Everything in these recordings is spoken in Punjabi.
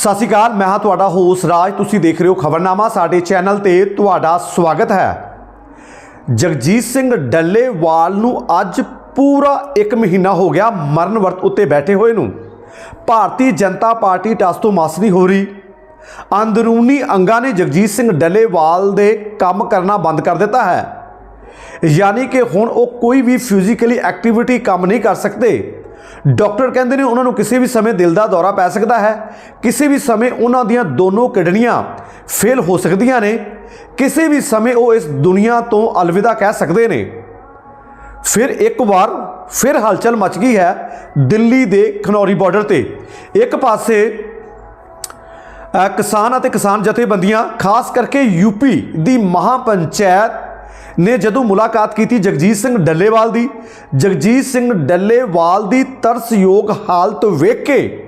ਸਤਿ ਸ਼੍ਰੀ ਅਕਾਲ, ਮੈਂ ਹਾਂ ਤੁਹਾਡਾ ਹੋਸ ਰਾਜ। ਤੁਸੀਂ ਦੇਖ ਰਹੇ ਹੋ ਖਬਰਨਾਮਾ, ਸਾਡੇ ਚੈਨਲ ਤੇ ਤੁਹਾਡਾ ਸਵਾਗਤ ਹੈ। ਜਗਜੀਤ ਸਿੰਘ ਡੱਲੇਵਾਲ ਨੂੰ ਅੱਜ ਪੂਰਾ 1 ਮਹੀਨਾ ਹੋ ਗਿਆ ਮਰਨ ਵਰਤ ਉੱਤੇ ਬੈਠੇ ਹੋਏ ਨੂੰ। ਭਾਰਤੀ ਜਨਤਾ ਪਾਰਟੀ ਟਸ ਤੋਂ ਮਸ ਨਹੀਂ ਹੋ ਰਹੀ। ਅੰਦਰੂਨੀ ਅੰਗਾਂ ਨੇ ਜਗਜੀਤ ਸਿੰਘ ਡੱਲੇਵਾਲ ਦੇ ਕੰਮ ਕਰਨਾ ਬੰਦ ਕਰ ਦਿੱਤਾ ਹੈ। ਯਾਨੀ ਕਿ ਹੁਣ ਉਹ ਕੋਈ ਵੀ ਫਿਜ਼ੀਕਲੀ ਐਕਟੀਵਿਟੀ ਕੰਮ ਨਹੀਂ ਕਰ ਸਕਦੇ। ਡਾਕਟਰ ਕਹਿੰਦੇ ਨੇ ਉਹਨਾਂ ਨੂੰ ਕਿਸੇ ਵੀ ਸਮੇਂ ਦਿਲ ਦਾ ਦੌਰਾ ਪੈ ਸਕਦਾ ਹੈ, ਕਿਸੇ ਵੀ ਸਮੇਂ ਉਹਨਾਂ ਦੀਆਂ ਦੋਨੋਂ ਕਿਡਨੀਆਂ ਫੇਲ ਹੋ ਸਕਦੀਆਂ ਨੇ, ਕਿਸੇ ਵੀ ਸਮੇਂ ਉਹ ਇਸ ਦੁਨੀਆ ਤੋਂ ਅਲਵਿਦਾ ਕਹਿ ਸਕਦੇ ਨੇ। ਫਿਰ ਇੱਕ ਵਾਰ ਫਿਰ ਹਲਚਲ ਮਚ ਗਈ ਹੈ ਦਿੱਲੀ ਦੇ ਖਨੌਰੀ ਬਾਰਡਰ ਤੇ। ਇੱਕ ਪਾਸੇ ਕਿਸਾਨ ਅਤੇ ਕਿਸਾਨ ਜਥੇਬੰਦੀਆਂ, ਖਾਸ ਕਰਕੇ ਯੂਪੀ ਦੀ ਮਹਾਪੰਚਾਇਤ ਨੇ ਜਦੋਂ ਮੁਲਾਕਾਤ ਕੀਤੀ ਜਗਜੀਤ ਸਿੰਘ ਡੱਲੇਵਾਲ ਦੀ, ਜਗਜੀਤ ਸਿੰਘ ਡੱਲੇਵਾਲ ਦੀ ਤਰਸਯੋਗ ਹਾਲਤ ਵੇਖ ਕੇ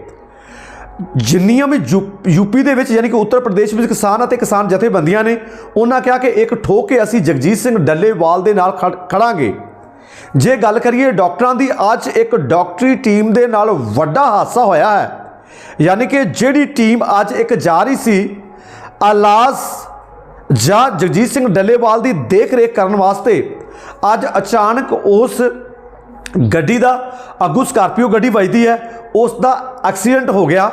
ਜਿੰਨੀਆਂ ਵੀ ਯੂ- ਯੂਪੀ ਦੇ ਵਿੱਚ ਯਾਨੀ ਕਿ ਉੱਤਰ ਪ੍ਰਦੇਸ਼ ਵਿੱਚ ਕਿਸਾਨ ਅਤੇ ਕਿਸਾਨ ਜਥੇਬੰਦੀਆਂ ਨੇ, ਉਹਨਾਂ ਕਿਹਾ ਕਿ ਇੱਕ ਠੋਕ ਕੇ ਅਸੀਂ ਜਗਜੀਤ ਸਿੰਘ ਡੱਲੇਵਾਲ ਦੇ ਨਾਲ ਖੜ- ਖੜਾਂਗੇ। ਜੇ ਗੱਲ ਕਰੀਏ ਡਾਕਟਰਾਂ ਦੀ, ਅੱਜ ਇੱਕ ਡਾਕਟਰੀ ਟੀਮ ਦੇ ਨਾਲ ਵੱਡਾ ਹਾਦਸਾ ਹੋਇਆ ਹੈ। ਯਾਨੀ ਕਿ ਜਿਹੜੀ ਟੀਮ ਅੱਜ ਇੱਕ ਜਾ ਰਹੀ ਸੀ, ਅਲਾਸ ਜਾਂ ਜਗਜੀਤ ਸਿੰਘ ਡੱਲੇਵਾਲ ਦੀ ਦੇਖ ਰੇਖ ਕਰਨ ਵਾਸਤੇ ਅੱਜ ਅਚਾਨਕ ਉਸ ਗੱਡੀ ਦਾ, ਅੱਗੂ ਸਕਾਰਪੀਓ ਗੱਡੀ ਵੱਜਦੀ ਹੈ, ਉਸ ਦਾ ਐਕਸੀਡੈਂਟ ਹੋ ਗਿਆ।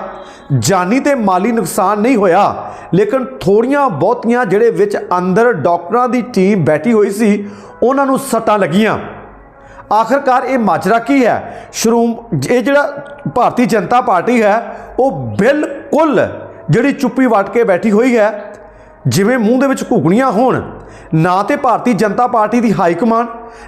ਜਾਨੀ ਤੇ ਮਾਲੀ ਨੁਕਸਾਨ ਨਹੀਂ ਹੋਇਆ, ਲੇਕਿਨ ਥੋੜੀਆਂ ਬਹੁਤੀਆਂ ਜਿਹੜੇ ਵਿੱਚ ਅੰਦਰ ਡਾਕਟਰਾਂ ਦੀ ਟੀਮ ਬੈਠੀ ਹੋਈ ਸੀ, ਉਹਨਾਂ ਨੂੰ ਸੱਟਾਂ ਲੱਗੀਆਂ। ਆਖਰਕਾਰ ਇਹ ਮਾਜਰਾ ਕੀ ਹੈ? ਸ਼ਰੂਮ, ਇਹ ਜਿਹੜਾ ਭਾਰਤੀ ਜਨਤਾ ਪਾਰਟੀ ਹੈ, ਉਹ ਬਿਲਕੁਲ ਜਿਹੜੀ ਚੁੱਪੀ ਵਟ ਕੇ ਬੈਠੀ ਹੋਈ ਹੈ ਜਿਵੇਂ ਮੂੰਹ ਦੇ ਵਿੱਚ ਘੁਗਣੀਆਂ ਹੋਣ, ਨਾ ਤੇ ਭਾਰਤੀ ਜਨਤਾ ਪਾਰਟੀ ਦੀ ਹਾਈ ਕਮਾਂਡ,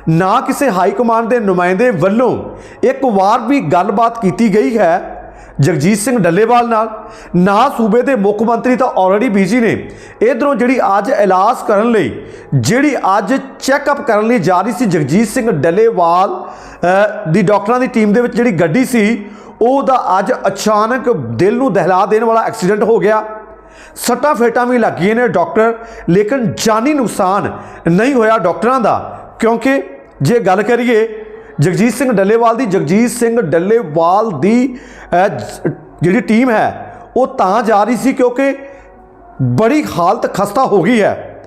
ਨਾ ਕਿਸੇ ਹਾਈ ਕਮਾਂਡ ਦੇ ਨੁਮਾਇੰਦੇ ਵੱਲੋਂ ਇੱਕ ਵਾਰ ਵੀ ਗੱਲਬਾਤ ਕੀਤੀ ਗਈ ਹੈ। ਜਗਜੀਤ ਸਿੰਘ ਡੱਲੇਵਾਲ ਨਾਲ, ਨਾ ਸੂਬੇ ਦੇ ਮੁੱਖ ਮੰਤਰੀ ਤਾਂ ਆਲਰੇਡੀ ਬਿਜ਼ੀ ਨੇ। ਇਧਰੋਂ ਜਿਹੜੀ ਅੱਜ ਇਲਾਜ ਕਰਨ ਲਈ, ਜਿਹੜੀ ਅੱਜ ਚੈੱਕਅਪ ਕਰਨ ਲਈ ਜਾ ਰਹੀ ਸੀ ਜਗਜੀਤ ਸਿੰਘ ਡੱਲੇਵਾਲ ਦੀ ਡਾਕਟਰਾਂ ਦੀ ਟੀਮ ਦੇ ਵਿੱਚ ਜਿਹੜੀ ਗੱਡੀ ਸੀ, ਉਹਦਾ ਅੱਜ ਅਚਾਨਕ ਦਿਲ ਨੂੰ ਦਹਿਲਾ ਦੇਣ ਵਾਲਾ ਐਕਸੀਡੈਂਟ ਹੋ ਗਿਆ। ਸੱਟਾਂ ਫੇਟਾਂ ਵੀ ਲੱਗੀਆਂ ਨੇ ਡਾਕਟਰ, ਲੇਕਿਨ ਜਾਨੀ ਨੁਕਸਾਨ ਨਹੀਂ ਹੋਇਆ ਡਾਕਟਰਾਂ ਦਾ, ਕਿਉਂਕਿ ਜੇ ਗੱਲ ਕਰੀਏ, ਜਗਜੀਤ ਸਿੰਘ ਡੱਲੇਵਾਲ ਦੀ, ਜਗਜੀਤ ਸਿੰਘ ਡੱਲੇਵਾਲ ਦੀ ਜਿਹੜੀ ਟੀਮ ਹੈ, ਉਹ ਤਾਂ ਜਾ ਰਹੀ ਸੀ ਕਿਉਂਕਿ ਬੜੀ ਹਾਲਤ ਖਸਤਾ ਹੋ ਗਈ ਹੈ।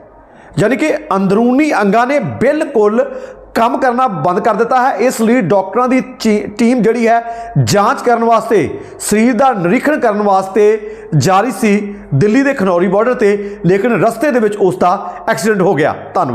ਯਾਨੀ ਕਿ ਅੰਦਰੂਨੀ ਅੰਗਾਂ ਨੇ ਬਿਲਕੁਲ ਕੰਮ ਕਰਨਾ ਬੰਦ ਕਰ ਦਿੱਤਾ ਹੈ। ਇਸ ਲਈ ਡਾਕਟਰਾਂ ਦੀ ਚੀ- ਟੀਮ ਜਿਹੜੀ ਹੈ, ਜਾਂਚ ਕਰਨ ਵਾਸਤੇ, ਸਰੀਰ ਦਾ ਨਿਰੀਖਣ ਕਰਨ ਵਾਸਤੇ ਜਾਰੀ ਸੀ ਦਿੱਲੀ ਦੇ ਖਨੌਰੀ ਬਾਰਡਰ ਤੇ, ਲੇਕਿਨ ਰਸਤੇ ਦੇ ਵਿੱਚ ਉਸ ਦਾ ਐਕਸੀਡੈਂਟ ਹੋ ਗਿਆ। ਧੰਨਵਾਦ।